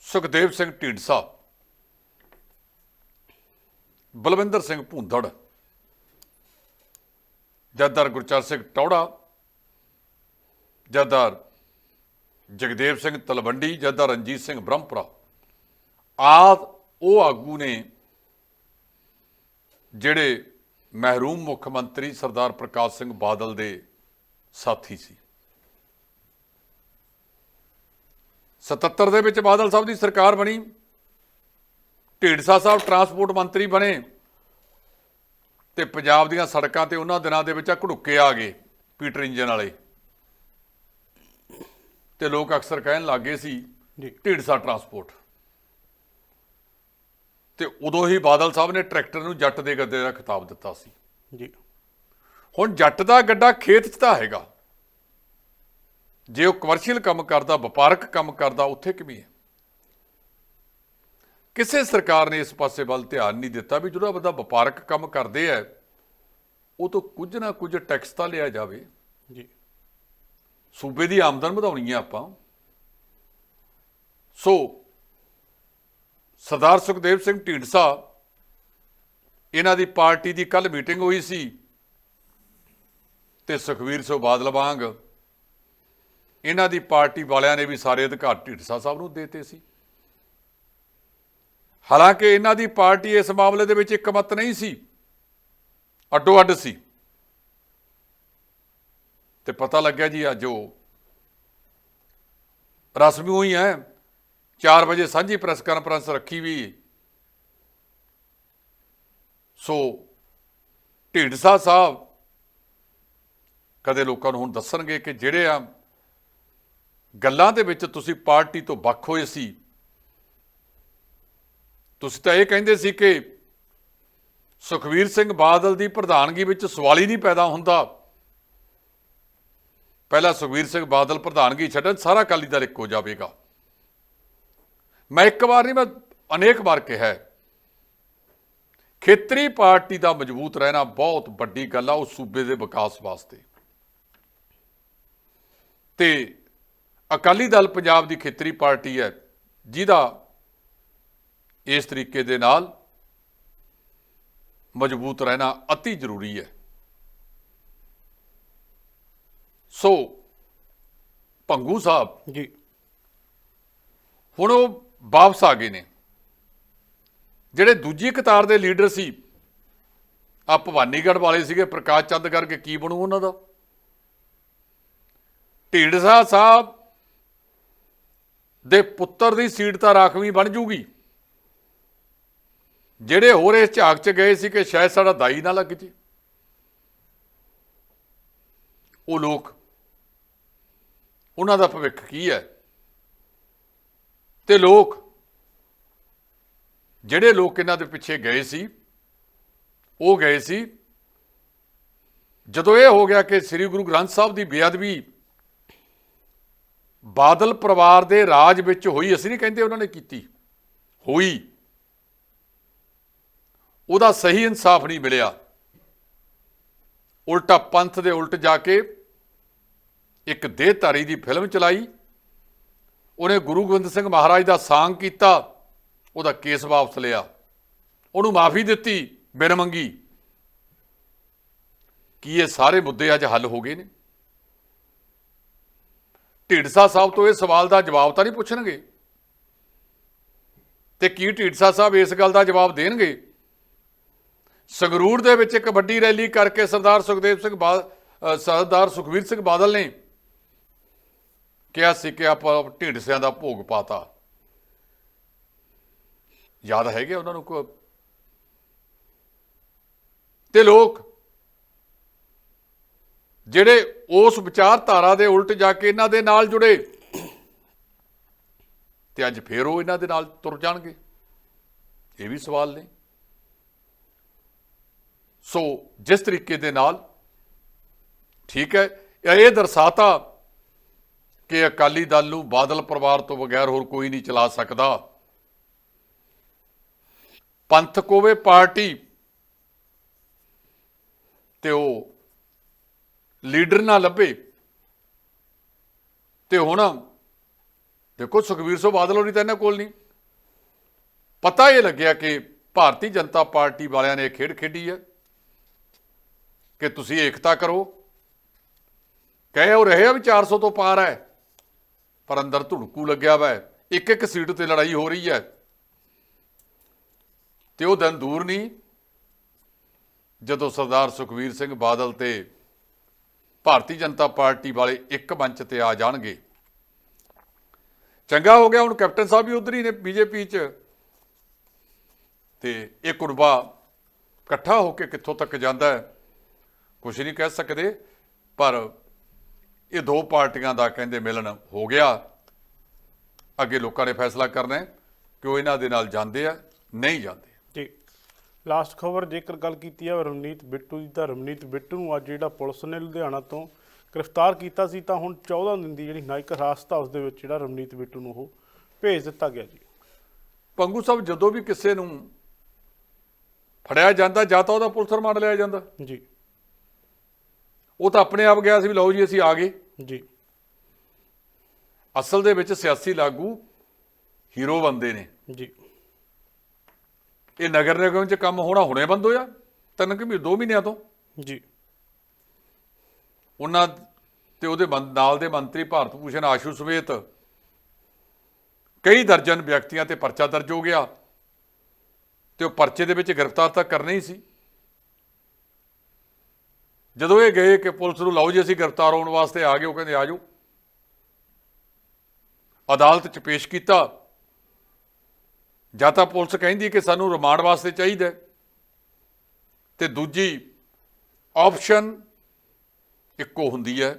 ਸੁਖਦੇਵ ਸਿੰਘ ਢੀਂਡਸਾ ਬਲਵਿੰਦਰ ਸਿੰਘ ਭੁੰਦੜ ਜੱਦਰ ਗੁਰਚਰ ਸਿੰਘ ਟੌੜਾ ਜੱਦਰ ਜਗਦੇਵ ਸਿੰਘ ਤਲਵੰਡੀ ਜੱਦਰ ਰਣਜੀਤ ਸਿੰਘ ਬ੍ਰਹਮਪੁਰਾ। ਆਦ ਉਹ ਆਗੂ ਨੇ ਜਿਹੜੇ ਮਹਿਰੂਮ ਮੁੱਖ ਮੰਤਰੀ ਸਰਦਾਰ ਪ੍ਰਕਾਸ਼ ਸਿੰਘ ਬਾਦਲ ਦੇ ਸਾਥੀ ਸੀ। 77 ਦੇ ਵਿੱਚ ਬਾਦਲ ਸਾਹਿਬ ਦੀ ਸਰਕਾਰ ਬਣੀ ਢੀਂਡਸਾ ਸਾਹਿਬ ਟਰਾਂਸਪੋਰਟ ਮੰਤਰੀ ਬਣੇ ਤੇ ਪੰਜਾਬ ਦੀਆਂ ਸੜਕਾਂ ਤੇ ਉਹਨਾਂ ਦਿਨਾਂ ਦੇ ਵਿੱਚ ਆ ਘੜੁੱਕੇ ਆ ਗਏ ਪੀਟਰ ਇੰਜਨ ਵਾਲੇ। ਤੇ ਲੋਕ ਅਕਸਰ ਕਹਿਣ ਲੱਗੇ ਸੀ ਜੀ। ਢੀਂਡਸਾ ਟਰਾਂਸਪੋਰਟ ਤੇ ਉਦੋਂ ਹੀ ਬਾਦਲ ਸਾਹਿਬ ਨੇ ਟਰੈਕਟਰ ਨੂੰ ਜੱਟ ਦੇ ਗੱਦੇ ਦਾ ਖਿਤਾਬ ਦਿੱਤਾ ਸੀ। ਜੀ। ਹੁਣ ਜੱਟ ਦਾ ਗੱਡਾ ਖੇਤ 'ਚ ਤਾਂ ਹੈਗਾ। ਜੇ ਉਹ ਕਮਰਸ਼ੀਅਲ ਕੰਮ ਕਰਦਾ ਵਪਾਰਕ ਕੰਮ ਕਰਦਾ ਉੱਥੇ ਕਿਵੇਂ ਹੈ? ਕਿਸੇ ਸਰਕਾਰ ਨੇ ਇਸ ਪਾਸੇ ਵੱਲ ਧਿਆਨ ਨਹੀਂ ਦਿੱਤਾ ਵੀ ਜਿਹੜਾ ਬੰਦਾ ਵਪਾਰਕ ਕੰਮ ਕਰਦੇ ਹੈ ਉਹ ਤੋਂ ਕੁਝ ਨਾ ਕੁਝ ਟੈਕਸ ਤਾਂ ਲਿਆ ਜਾਵੇ। ਜੀ। ਸੂਬੇ ਦੀ ਆਮਦਨ ਵਧਾਉਣੀ ਹੈ ਆਪਾਂ। ਸੋ, ਸਰਦਾਰ ਸੁਖਦੇਵ ਸਿੰਘ ਢੀਂਡਸਾ, ਇਹਨਾਂ ਦੀ ਪਾਰਟੀ ਦੀ ਕੱਲ ਮੀਟਿੰਗ ਹੋਈ ਸੀ ਤੇ ਸੁਖਵੀਰ ਸਿੰਘ ਬਾਦਲ ਵਾਂਗ ਇਹਨਾਂ ਦੀ ਪਾਰਟੀ ਵਾਲਿਆਂ ਨੇ ਵੀ ਸਾਰੇ ਅਧਿਕਾਰ ਢੀਂਡਸਾ ਸਾਹਿਬ ਨੂੰ ਦੇਤੇ ਸੀ। ਹਾਲਾਂਕਿ ਇਹਨਾਂ ਦੀ ਪਾਰਟੀ ਇਸ ਮਾਮਲੇ ਦੇ ਵਿੱਚ ਇੱਕ ਇੱਕਮਤ ਨਹੀਂ ਸੀ ਅੱਡੋ ਅੱਡ ਸੀ। ਤੇ ਪਤਾ ਲੱਗਿਆ ਜੀ ਅੱਜ ਉਹ। ਰਸਮੀ ਹੋਈ ਹੈ 4 ਵਜੇ ਸਾਂਝੀ ਪ੍ਰੈਸ ਕਾਨਫਰੰਸ ਰੱਖੀ ਵੀ। ਸੋ ਢੀਂਡਸਾ ਸਾਹਿਬ ਕਦੇ ਲੋਕਾਂ ਨੂੰ ਹੁਣ ਦੱਸਣਗੇ ਕਿ ਜਿਹੜੇ ਆ ਗੱਲਾਂ ਦੇ ਵਿੱਚ ਤੁਸੀਂ ਪਾਰਟੀ ਤੋਂ ਵੱਖ ਹੋਏ ਸੀ, ਤੁਸੀਂ ਤਾਂ ਇਹ ਕਹਿੰਦੇ ਸੀ ਕਿ ਸੁਖਵੀਰ ਸਿੰਘ ਬਾਦਲ ਦੀ ਪ੍ਰਧਾਨਗੀ ਵਿੱਚ ਸਵਾਲ ਹੀ ਨਹੀਂ ਪੈਦਾ ਹੁੰਦਾ। ਪਹਿਲਾਂ ਸੁਖਵੀਰ ਸਿੰਘ ਬਾਦਲ ਪ੍ਰਧਾਨਗੀ ਛੱਡਣ, ਸਾਰਾ ਅਕਾਲੀ ਦਲ ਇੱਕੋ ਜਾਵੇਗਾ। ਮੈਂ ਇੱਕ ਵਾਰ ਨਹੀਂ, ਮੈਂ ਅਨੇਕ ਵਾਰ ਕਿਹਾ ਹੈ, ਖੇਤਰੀ ਪਾਰਟੀ ਦਾ ਮਜ਼ਬੂਤ ਰਹਿਣਾ ਬਹੁਤ ਵੱਡੀ ਗੱਲ ਆ ਉਸ ਸੂਬੇ ਦੇ ਵਿਕਾਸ ਵਾਸਤੇ। ਤੇ ਅਕਾਲੀ ਦਲ ਪੰਜਾਬ ਦੀ ਖੇਤਰੀ ਪਾਰਟੀ ਹੈ, ਜਿਹਦਾ ਇਸ ਤਰੀਕੇ ਦੇ ਨਾਲ ਮਜ਼ਬੂਤ ਰਹਿਣਾ ਅਤੀ ਜ਼ਰੂਰੀ ਹੈ। ਸੋ ਭੰਗੂ ਸਾਹਿਬ ਜੀ। ਹੁਣ ਉਹ ਵਾਪਸ ਆ ਗਏ ਨੇ। ਜਿਹੜੇ ਦੂਜੀ ਕਤਾਰ ਦੇ ਲੀਡਰ ਸੀ ਆ ਭਵਾਨੀਗੜ੍ਹ ਵਾਲੇ ਸੀਗੇ ਪ੍ਰਕਾਸ਼ ਚੰਦ ਕਰਕੇ ਕੀ ਬਣੂ ਉਹਨਾਂ ਦਾ? ਢੀਂਡਸਾ ਸਾਹਿਬ ਦੇ ਪੁੱਤਰ ਦੀ ਸੀਟ ਤਾਂ ਰਾਖਵੀਂ ਬਣ ਜੂਗੀ। ਜਿਹੜੇ ਹੋਰ ਇਸ ਝਾਕ 'ਚ ਗਏ ਸੀ ਕਿ ਸ਼ਾਇਦ ਸਾਡਾ ਦਾਈ ਨਾ ਲੱਗ ਜੇ। ਉਹ ਲੋਕ ਉਹਨਾਂ ਦਾ ਭਵਿੱਖ ਕੀ ਹੈ? ਤੇ ਲੋਕ, ਜਿਹੜੇ ਲੋਕ ਇਹਨਾਂ ਦੇ ਪਿੱਛੇ ਗਏ ਸੀ, ਉਹ ਗਏ ਸੀ, ਜਦੋਂ ਇਹ ਹੋ ਗਿਆ ਕਿ ਸ੍ਰੀ ਗੁਰੂ ਗ੍ਰੰਥ ਸਾਹਿਬ ਦੀ ਬੇਅਦਬੀ ਬਾਦਲ ਪਰਿਵਾਰ ਦੇ ਰਾਜ ਵਿੱਚ ਹੋਈ, ਅਸੀਂ ਨਹੀਂ ਕਹਿੰਦੇ ਉਹਨਾਂ ਨੇ ਕੀਤੀ, ਹੋਈ। ਉਹਦਾ ਸਹੀ ਇਨਸਾਫ ਨਹੀਂ ਮਿਲਿਆ। ਉਲਟਾ ਪੰਥ ਦੇ ਉਲਟ ਜਾ ਕੇ ਇੱਕ ਦੇਹਧਾਰੀ ਦੀ ਫਿਲਮ ਚਲਾਈ। ਉਹਨੇ ਗੁਰੂ ਗੋਬਿੰਦ ਸਿੰਘ ਮਹਾਰਾਜ ਦਾ ਸਾਂਗ ਕੀਤਾ, ਉਹਦਾ ਕੇਸ ਵਾਪਸ ਲਿਆ। ਉਹਨੂੰ ਮਾਫੀ ਦਿੱਤੀ, ਬਿਨ ਮੰਗੀ। ਕੀ ਇਹ ਸਾਰੇ ਮੁੱਦੇ ਅੱਜ ਹੱਲ ਹੋ ਗਏ ਨੇ? ਢੀਂਡਸਾ ਸਾਹਿਬ ਤੋਂ ਇਹ ਸਵਾਲ ਦਾ ਜਵਾਬ ਤਾਂ ਨਹੀਂ ਪੁੱਛਣਗੇ। ਤੇ ਕੀ ਢੀਂਡਸਾ ਸਾਹਿਬ ਇਸ ਗੱਲ ਦਾ ਜਵਾਬ ਦੇਣਗੇ? ਸੰਗਰੂਰ ਦੇ ਵਿੱਚ ਇੱਕ ਵੱਡੀ ਰੈਲੀ ਕਰਕੇ ਸਰਦਾਰ ਸੁਖਦੇਵ ਸਿੰਘ ਬਾਦਲ ਸਰਦਾਰ ਸੁਖਵੀਰ ਸਿੰਘ ਬਾਦਲ ਨੇ ਕਿਹਾ ਸੀ ਕਿ ਆਪਾਂ ਢੀਂਡਸਿਆਂ ਦਾ ਭੋਗ ਪਾਤਾ। ਯਾਦ ਹੈਗੇ ਉਹਨਾਂ ਨੂੰ ਕੋ ਤੇ ਲੋਕ, ਜਿਹੜੇ ਉਸ ਵਿਚਾਰਧਾਰਾ ਦੇ ਉਲਟ ਜਾ ਕੇ ਇਹਨਾਂ ਦੇ ਨਾਲ ਜੁੜੇ, ਤੇ ਅੱਜ ਫੇਰ ਉਹ ਇਹਨਾਂ ਦੇ ਨਾਲ ਤੁਰ ਜਾਣਗੇ? ਇਹ ਵੀ ਸਵਾਲ ਨੇ। ਸੋ ਜਿਸ ਤਰੀਕੇ ਦੇ ਨਾਲ, ਠੀਕ ਹੈ, ਇਹ ਦਰਸਾਤਾ ਕਿ ਅਕਾਲੀ ਦਲ ਨੂੰ ਬਾਦਲ ਪਰਿਵਾਰ ਤੋਂ ਬਗੈਰ ਹੋਰ ਕੋਈ ਨਹੀਂ ਚਲਾ ਸਕਦਾ। ਪੰਥਕ ਹੋਵੇ ਪਾਰਟੀ ਤੇ ਉਹ ਲੀਡਰ ਨਾ ਲੱਭੇ ਤੇ ਹੁਣ ਦੇਖੋ ਸੁਖਵੀਰ ਸਿੰਘ ਬਾਦਲ ਹੋਣੀ ਤਾਂ ਇਹਨਾਂ ਕੋਲ ਨਹੀਂ। ਪਤਾ ਇਹ ਲੱਗਿਆ ਕਿ ਭਾਰਤੀ ਜਨਤਾ ਪਾਰਟੀ ਵਾਲਿਆਂ ਨੇ ਇਹ ਖੇਡ ਖੇਡੀ ਹੈ ਕਿ ਤੁਸੀਂ ਏਕਤਾ ਕਰੋ। ਕਹੇ ਉਹ ਰਹੇ ਆ ਵੀ 400 ਤੋਂ ਪਾਰ ਹੈ। ਪਰ ਅੰਦਰ ਧੁੜਕੂ ਲੱਗਿਆ ਵਾ। ਇੱਕ ਇੱਕ ਸੀਟ ਤੇ ਲੜਾਈ ਹੋ ਰਹੀ ਹੈ। ਤੇ ਉਹ ਦਿਨ ਦੂਰ ਨਹੀਂ, ਜਦੋਂ ਸਰਦਾਰ ਸੁਖਵੀਰ ਸਿੰਘ ਬਾਦਲ ਤੇ ਭਾਰਤੀ ਜਨਤਾ ਪਾਰਟੀ ਵਾਲੇ ਇੱਕ ਮੰਚ ਤੇ ਆ ਜਾਣਗੇ। ਚੰਗਾ ਹੋ ਗਿਆ, ਹੁਣ ਕੈਪਟਨ ਸਾਹਿਬ ਵੀ ਉਧਰ ਹੀ ਨੇ ਬੀਜੇਪੀ 'ਚ। ਤੇ ਇਹ ਕੁਰਬਾ ਇਕੱਠਾ ਹੋ ਕੇ ਕਿੱਥੋਂ ਤੱਕ ਜਾਂਦਾ ਹੈ ਕੁਝ ਨਹੀਂ ਕਹਿ ਸਕਦੇ, ਪਰ ਇਹ ਦੋ ਪਾਰਟੀਆਂ ਦਾ ਕਹਿੰਦੇ ਮਿਲਣ ਹੋ ਗਿਆ। ਅੱਗੇ ਲੋਕਾਂ ਨੇ ਫੈਸਲਾ ਕਰਨਾ ਹੈ ਕਿ ਉਹ ਇਹਨਾਂ ਦੇ ਨਾਲ ਜਾਂਦੇ ਆ ਨਹੀਂ ਜਾਂਦੇ। ਜੀ। ਲਾਸਟ ਖਬਰ ਜੇਕਰ ਗੱਲ ਕੀਤੀ ਹੈ ਰਮਨੀਤ ਬਿੱਟੂ ਦੀ ਤਾਂ ਰਮਨੀਤ ਬਿੱਟੂ ਨੂੰ ਅੱਜ ਜਿਹੜਾ ਪੁਲਿਸ ਨੇ ਲੁਧਿਆਣਾ ਤੋਂ ਗ੍ਰਿਫਤਾਰ ਕੀਤਾ ਸੀ ਤਾਂ ਹੁਣ 14 ਦਿਨ ਦੀ ਜਿਹੜੀ ਨਾਇਕ ਹਿਰਾਸਤ ਹਾਊਸ ਦੇ ਵਿੱਚ ਜਿਹੜਾ ਰਮਨੀਤ ਬਿੱਟੂ ਨੂੰ ਉਹ ਭੇਜ ਦਿੱਤਾ ਗਿਆ ਜੀ। ਪੰਗੂ ਸਾਹਿਬ ਜਦੋਂ ਵੀ ਕਿਸੇ ਨੂੰ ਫੜਿਆ ਜਾਂਦਾ ਜਾਂ ਤਾਂ ਉਹਦਾ ਪੁਲਿਸ ਰਿਮਾਂਡ ਲਿਆ ਜਾਂਦਾ? ਜੀ। ਉਹ ਤਾਂ ਆਪਣੇ ਆਪ ਗਿਆ ਸੀ ਵੀ ਲਓ ਜੀ ਅਸੀਂ ਆ ਗਏ। ਜੀ। ਅਸਲ ਦੇ ਵਿੱਚ ਸਿਆਸੀ ਲਾਗੂ ਹੀਰੋ ਬੰਦੇ ਨੇ। ਜੀ। ਇਹ ਨਗਰ ਨਿਗਮ 'ਚ ਕੰਮ ਹੋਣਾ ਹੁਣੇ ਬੰਦ ਹੋਇਆ ਤਿੰਨ ਕਿ ਦੋ ਮਹੀਨਿਆਂ ਤੋਂ। ਜੀ। ਉਹਨਾਂ ਤੇ ਉਹਦੇ ਨਾਲ ਦੇ ਮੰਤਰੀ ਭਾਰਤ ਭੂਸ਼ਣ ਆਸ਼ੂ ਸਮੇਤ ਕਈ ਦਰਜਨ ਵਿਅਕਤੀਆਂ ਤੇ ਪਰਚਾ ਦਰਜ ਹੋ ਗਿਆ। ਤੇ ਉਹ ਪਰਚੇ ਦੇ ਵਿੱਚ ਗ੍ਰਿਫਤਾਰ ਤਾਂ ਕਰਨਾ ਹੀ ਸੀ। ਜਦੋਂ ਇਹ ਗਏ ਕਿ ਪੁਲਿਸ ਨੂੰ ਲਓ ਜੀ ਅਸੀਂ ਗ੍ਰਿਫਤਾਰ ਹੋਣ ਵਾਸਤੇ ਆ ਗਏ ਉਹ ਕਹਿੰਦੇ ਆ ਜਾਓ। ਅਦਾਲਤ 'ਚ ਪੇਸ਼ ਕੀਤਾ। ਜਾਂ ਤਾਂ ਪੁਲਿਸ ਕਹਿੰਦੀ ਕਿ ਸਾਨੂੰ ਰਿਮਾਂਡ ਵਾਸਤੇ ਚਾਹੀਦਾ ਹੈ, ਤੇ ਦੂਜੀ ਆਪਸ਼ਨ ਇੱਕੋ ਹੁੰਦੀ ਹੈ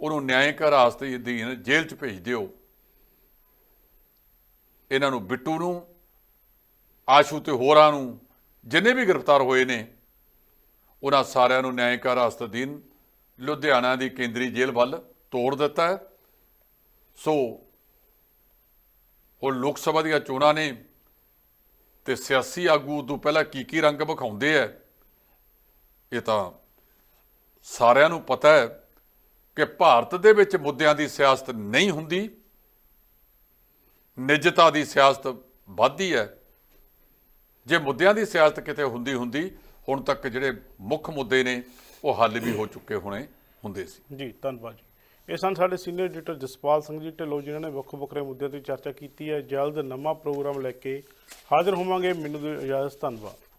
ਉਹਨੂੰ ਨਿਆਂਇਕ ਹਿਰਾਸਤ ਅਧੀਨ ਜੇਲ੍ਹ 'ਚ ਭੇਜ ਦਿਓ। ਇਹਨਾਂ ਨੂੰ ਬਿੱਟੂ ਨੂੰ ਆਸ਼ੂ ਤੇ ਹੋਰਾਂ ਨੂੰ ਜਿੰਨੇ ਵੀ ਗ੍ਰਿਫਤਾਰ ਹੋਏ ਨੇ ਉਹਨਾਂ ਸਾਰਿਆਂ ਨੂੰ ਨਿਆਂਇਕ ਹਿਰਾਸਤ ਅਧੀਨ ਲੁਧਿਆਣਾ ਦੀ ਕੇਂਦਰੀ ਜੇਲ੍ਹ ਵੱਲ ਤੋੜ ਦਿੱਤਾ ਹੈ। ਸੋ ਉਹ ਲੋਕ ਸਭਾ ਦੀਆਂ ਚੋਣਾਂ ਨੇ ਤੇ ਸਿਆਸੀ ਆਗੂ ਤੋਂ ਪਹਿਲਾਂ ਕੀ ਕੀ ਰੰਗ ਵਿਖਾਉਂਦੇ ਆ ਇਹ ਤਾਂ ਸਾਰਿਆਂ ਨੂੰ ਪਤਾ ਹੈ ਕਿ ਭਾਰਤ ਦੇ ਵਿੱਚ ਮੁੱਦਿਆਂ ਦੀ ਸਿਆਸਤ ਨਹੀਂ ਹੁੰਦੀ, ਨਿੱਜਤਾ ਦੀ ਸਿਆਸਤ ਵੱਧਦੀ ਹੈ। ਜੇ ਮੁੱਦਿਆਂ ਦੀ ਸਿਆਸਤ ਕਿਤੇ ਹੁੰਦੀ ਹੁੰਦੀ ਹੁਣ ਤੱਕ ਜਿਹੜੇ ਮੁੱਖ ਮੁੱਦੇ ਨੇ, ਉਹ ਹੱਲ ਵੀ ਹੋ ਚੁੱਕੇ ਹੋਣੇ ਹੁੰਦੇ ਸੀ। ਜੀ, ਧੰਨਵਾਦ ਜੀ। ਇਹ ਸਨ ਸਾਡੇ ਸੀਨੀਅਰ ਐਡੀਟਰ ਜਸਪਾਲ ਸਿੰਘ ਜੀ ਢਿੱਲੋਂ, ਜਿਨ੍ਹਾਂ ਨੇ ਵੱਖ ਵੱਖਰੇ ਮੁੱਦਿਆਂ ਤੇ ਚਰਚਾ ਕੀਤੀ ਹੈ। ਜਲਦ ਨਵਾਂ ਪ੍ਰੋਗਰਾਮ ਲੈ ਕੇ ਹਾਜ਼ਰ ਹੋਵਾਂਗੇ। ਮੈਨੂੰ ਇਜਾਜ਼ਤ, ਧੰਨਵਾਦ।